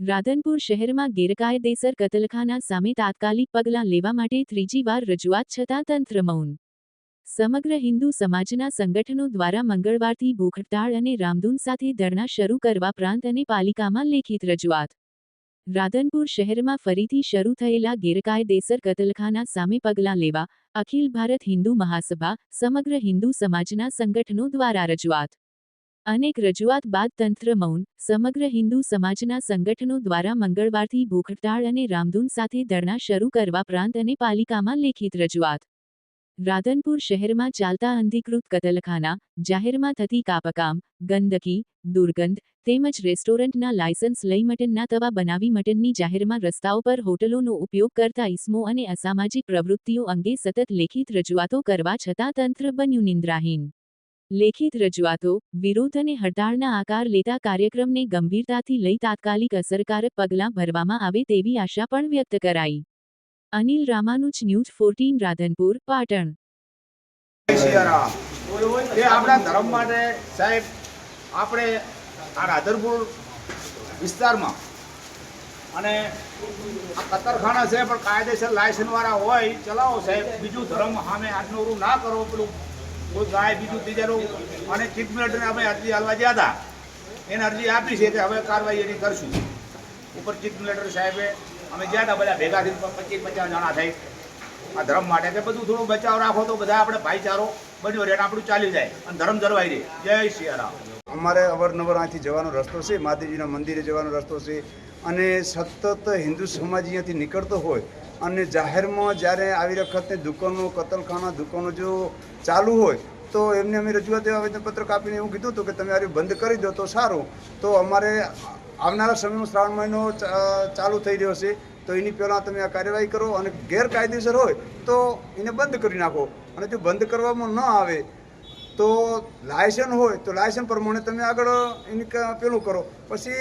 રાધનપુર શહેરમાં ગેરકાયદેસર કતલખાના સામે તાત્કાલિક પગલાં લેવા માટે ત્રીજી વાર રજૂઆત છતાં તંત્ર મૌન. સમગ્ર હિન્દુ સમાજના સંગઠનો દ્વારા મંગળવારથી ભૂખ અને રામધૂન સાથે ધરણા શરૂ કરવા પ્રાંત અને પાલિકામાં લેખિત રજૂઆત. રાધનપુર શહેરમાં ફરીથી શરૂ થયેલા ગેરકાયદેસર કતલખાના સામે પગલાં લેવા અખિલ ભારત હિન્દુ મહાસભા, સમગ્ર હિન્દુ સમાજના સંગઠનો દ્વારા રજૂઆત. અનેક રજૂઆત બાદ તંત્ર મૌન, સમગ્ર હિન્દુ સમાજના સંગઠનો દ્વારા મંગળવારથી ભૂખટાળ અને રામધૂન સાથે ધરણા શરૂ કરવા પ્રાંત અને પાલિકામાં લેખિત રજૂઆત. રાધનપુર શહેરમાં ચાલતા અનધિકૃત કતલખાના, જાહેરમાં થતી કાપકામ, ગંદકી, દુર્ગંધ, તેમજ રેસ્ટોરન્ટના લાયસન્સ લઈ મટનના તવા બનાવી મટનની જાહેરમાં રસ્તાઓ પર હોટલોનો ઉપયોગ કરતા ઇસમો અને અસામાજિક પ્રવૃત્તિઓ અંગે સતત લેખિત રજૂઆતો કરવા છતાં તંત્ર બન્યું નિંદ્રાહીન. લેખિત રજૂઆતો, વિરોધ અને હડતાળના આકાર લેતા કાર્યક્રમને ગંભીરતાથી લઈ તાત્કાલિક અસરકારક પગલાં ભરવામાં આવે તેવી આશા પણ વ્યક્ત કરાઈ. Anil Ramanuj, news fourteen, Radhanpur, Patan. આપણા ધર્મ માટે સાહેબ, આપણે આ રાધનપુર વિસ્તારમાં અને કતરખાના છે, પણ કાયદેસર લાયસન્સવાળા હોય, ચલાવો સાહેબ. બીજું ધર્મ સામે આજનું ના કરો, પેલું કોઈ ગાય બીજું ત્રીજાનું અને મિનિસ્ટરને અમે અરજી હાલવા ગયા હતા. એને અરજી આપી છે કે હવે કાર્યવાહી એની કરશું. ઉપર ચીફ મિનિસ્ટર સાહેબે અમે ગયા હતા બધા ભેગા થઈને, પચીસ પચાસ જણા થઈ. આ ધર્મ માટે કે બધું થોડું બચાવ રાખો તો બધા આપણે ભાઈચારો, બન્યો રહે આપણું ચાલી જાય. અને ધર્મ જળવાઈ રહે. જય સિયારામ અમારે અવારનવાર અહીંથી જવાનો રસ્તો છે, માતાજીના મંદિરે જવાનો રસ્તો છે. અને સતત હિન્દુ સમાજ અહીંયાથી નીકળતો હોય અને જાહેરમાં જ્યારે આવી વખતે દુકાનો, કતલખાના દુકાનો જો ચાલુ હોય, તો એમને અમે રજૂઆત આવેદનપત્ર કાપીને એવું કીધું હતું કે તમે આ બંધ કરી દો તો સારું. તો અમારે આવનારા સમયમાં શ્રાવણ મહિનો ચાલુ થઈ રહ્યો છે, તો એની પહેલાં તમે આ કાર્યવાહી કરો અને ગેરકાયદેસર હોય તો એને બંધ કરી નાખો. અને જો બંધ કરવામાં ન આવે તો લાયસન હોય તો લાયસન પ્રમાણે તમે આગળ એની પેલું કરો. પછી